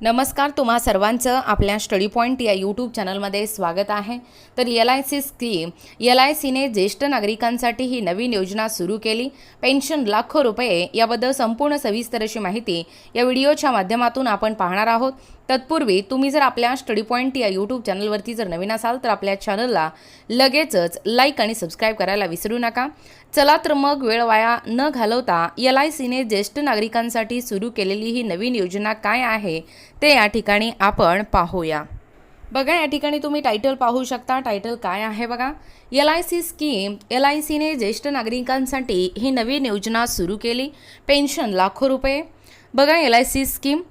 नमस्कार तुम्हा सर्वांचं आपल्या स्टडी पॉईंट या यूट्यूब चॅनलमध्ये स्वागत आहे. तर L I C scheme L I सीने ज्येष्ठ नागरिकांसाठी ही नवीन योजना सुरू केली. पेन्शन लाखो रुपये याबद्दल संपूर्ण सविस्तर अशी माहिती या व्हिडिओच्या माध्यमातून आपण पाहणार आहोत. तत्पूर्वी तुम्ही जर आपल्या स्टडी पॉईंट या यूट्यूब चॅनलवरती जर नवीन असाल तर आपल्या चॅनलला लगेचच लाईक आणि सबस्क्राईब करायला विसरू नका. चला तर मग वेळ वाया न घालवता एल आय सीने ज्येष्ठ नागरिकांसाठी सुरू केलेली ही नवीन योजना काय आहे ते या ठिकाणी आपण पाहूया. बघा या ठिकाणी तुम्ही टायटल पाहू शकता. टायटल काय आहे बघा? L I C scheme L I सीने ज्येष्ठ नागरिकांसाठी ही नवीन योजना सुरू केली. पेन्शन लाखो रुपये. बघा एल आय सी स्कीम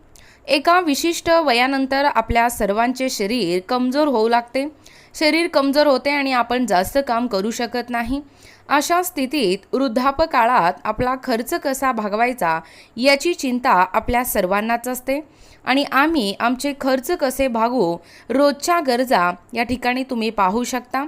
एका विशिष्ट वयानंतर आपल्या सर्वांचे शरीर कमजोर होऊ लागते. शरीर कमजोर होते आणि आपण जास्त काम करू शकत नाही. अशा स्थितीत वृद्धापकाळात आपला खर्च कसा भागवायचा याची चिंता आपल्या सर्वांनाच असते. आणि आम्ही आमचे खर्च कसे भागवू रोजच्या गरजा या ठिकाणी तुम्ही पाहू शकता.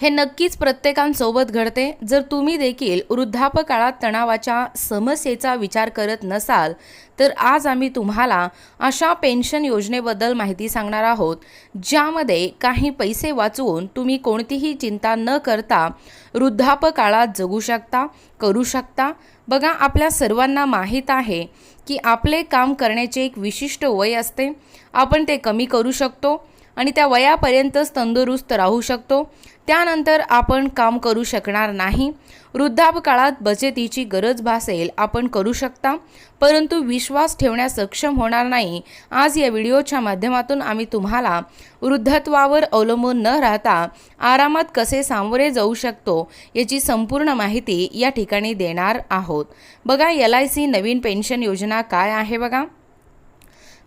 हे नक्कीच प्रत्येकांसोबत घडते. जर तुम्ही देखील वृद्धापकाळात तणावाच्या समस्येचा विचार करत नसाल तर आज आम्ही तुम्हाला अशा पेन्शन योजनेबद्दल माहिती सांगणार आहोत ज्यामध्ये काही पैसे वाचवून तुम्ही कोणतीही चिंता न करता वृद्धापकाळात जगू शकता करू शकता. बघा आपल्या सर्वांना माहीत आहे की आपले काम करण्याचे एक विशिष्ट वय असते. आपण ते कमी करू शकतो. आणि त्या वयापर्यंतच तंदुरुस्त राहू शकतो. त्यानंतर आपण काम करू शकणार नाही. वृद्धापकाळात बचतीची गरज भासेल आपण करू शकता. परंतु विश्वास ठेवण्यास सक्षम होणार नाही. आज या व्हिडिओच्या माध्यमातून आम्ही तुम्हाला वृद्धत्वावर अवलंबून न राहता आरामात कसे सामोरे जाऊ शकतो याची संपूर्ण माहिती या ठिकाणी देणार आहोत. बघा एल आय सी नवीन पेन्शन योजना काय आहे बघा.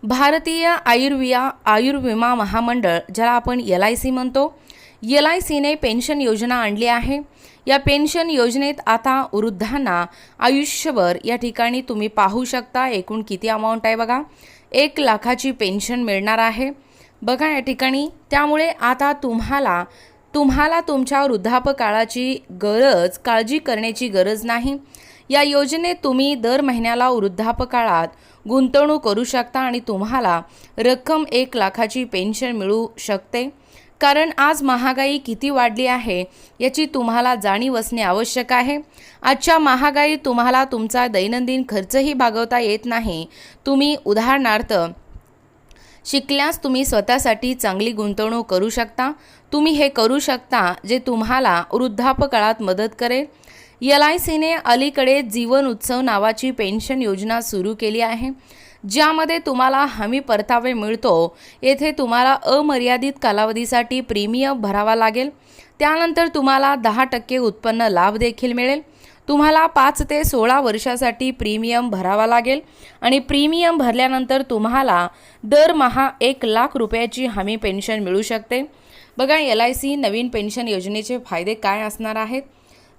भारतीय आयुर्विया आयुर्विमा महामंडळ ज्याला आपण एल आय सी म्हणतो एल आय सीने पेन्शन योजना आणली आहे. या पेन्शन योजनेत आता वृद्धांना आयुष्यभर या ठिकाणी तुम्ही पाहू शकता एकूण किती अमाऊंट आहे बघा. एक लाखाची पेन्शन मिळणार आहे. बघा या ठिकाणी त्यामुळे आता तुम्हाला तुम्हाला तुमच्या वृद्धापकाळाची गरज काळजी करण्याची गरज नाही. या योजनेत तुम्ही दर महिन्याला वृद्धापकाळात गुंतवणूक करू शकता आणि तुम्हाला रक्कम एक लाखाची पेन्शन मिळू शकते. कारण आज महागाई किती वाढली आहे याची तुम्हाला जाणीव असणे आवश्यक आहे. आजच्या महागाईत तुम्हाला तुमचा दैनंदिन खर्चही भागवता येत नाही. तुम्ही उदाहरणार्थ शिकल्यास तुम्ही स्वतःसाठी चांगली गुंतवणूक करू शकता. तुम्ही हे करू शकता जे तुम्हाला वृद्धापकाळात मदत करेल. एल आय सीने अलीकडे जीवन उत्सव नावाची पेन्शन योजना सुरू केली आहे ज्यामध्ये तुम्हाला हमी परतावे मिळतो. येथे तुम्हाला अमर्यादित कालावधीसाठी प्रीमियम भरावा लागेल. त्यानंतर तुम्हाला दहा टक्के उत्पन्न लाभ देखील मिळेल. तुम्हाला पाच ते सोळा वर्षासाठी प्रीमियम भरावा लागेल आणि प्रीमियम भरल्यानंतर तुम्हाला दरमहा एक लाख रुपयाची हमी पेन्शन मिळू शकते. बघा एल आय सी नवीन पेन्शन योजनेचे फायदे काय असणार आहेत?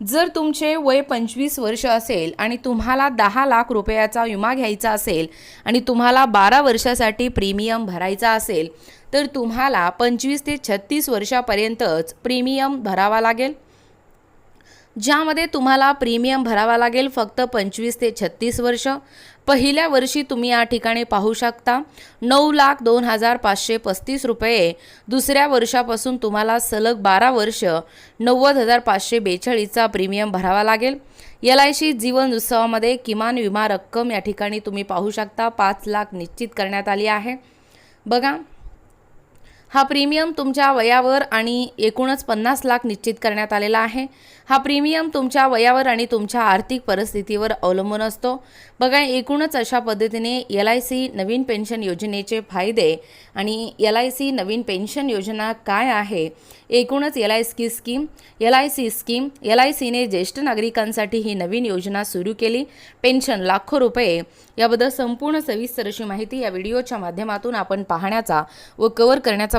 जर तुमचे वय पंचवीस वर्ष असेल आणि तुम्हाला दहा लाख रुपयाचा विमा घ्यायचा असेल आणि तुम्हाला बारा वर्षासाठी प्रीमियम भरायचा असेल तर तुम्हाला पंचवीस ते छत्तीस वर्षापर्यंतच प्रीमियम भरावा लागेल. ज्यामध्ये तुम्हाला प्रीमियम भरावा लागेल फक्त पंचवीस ते छत्तीस वर्ष. पहिल्या वर्षी तुम्ही या ठिकाणी पाहू शकता नऊ लाख दोन हजार पाचशे पस्तीस रुपये. दुसऱ्या वर्षापासून तुम्हाला सलग बारा वर्ष नव्वद हजार पाचशे बेचाळीसचा प्रीमियम भरावा लागेल. एल आय सी जीवन उत्सवामध्ये किमान विमा रक्कम या ठिकाणी तुम्ही पाहू शकता. पाच लाख निश्चित करण्यात आली आहे. बघा हा प्रीमियम तुमच्या वयावर आणि एकूणच पन्नास लाख निश्चित करण्यात आलेला आहे. हा प्रीमियम तुमच्या वयावर आणि तुमच्या आर्थिक परिस्थितीवर अवलंबून असतो. बघा एकूणच अशा पद्धतीने एल आय सी नवीन पेन्शन योजनेचे फायदे आणि एल आय सी नवीन पेन्शन योजना काय आहे? एकूणच L I C scheme L I C scheme L I सीने ज्येष्ठ नागरिकांसाठी ही नवीन योजना सुरू केली. पेन्शन लाखो रुपये. याबद्दल संपूर्ण सविस्तर अशी माहिती या व्हिडिओच्या माध्यमातून आपण पाहण्याचा व कव्हर करण्याचा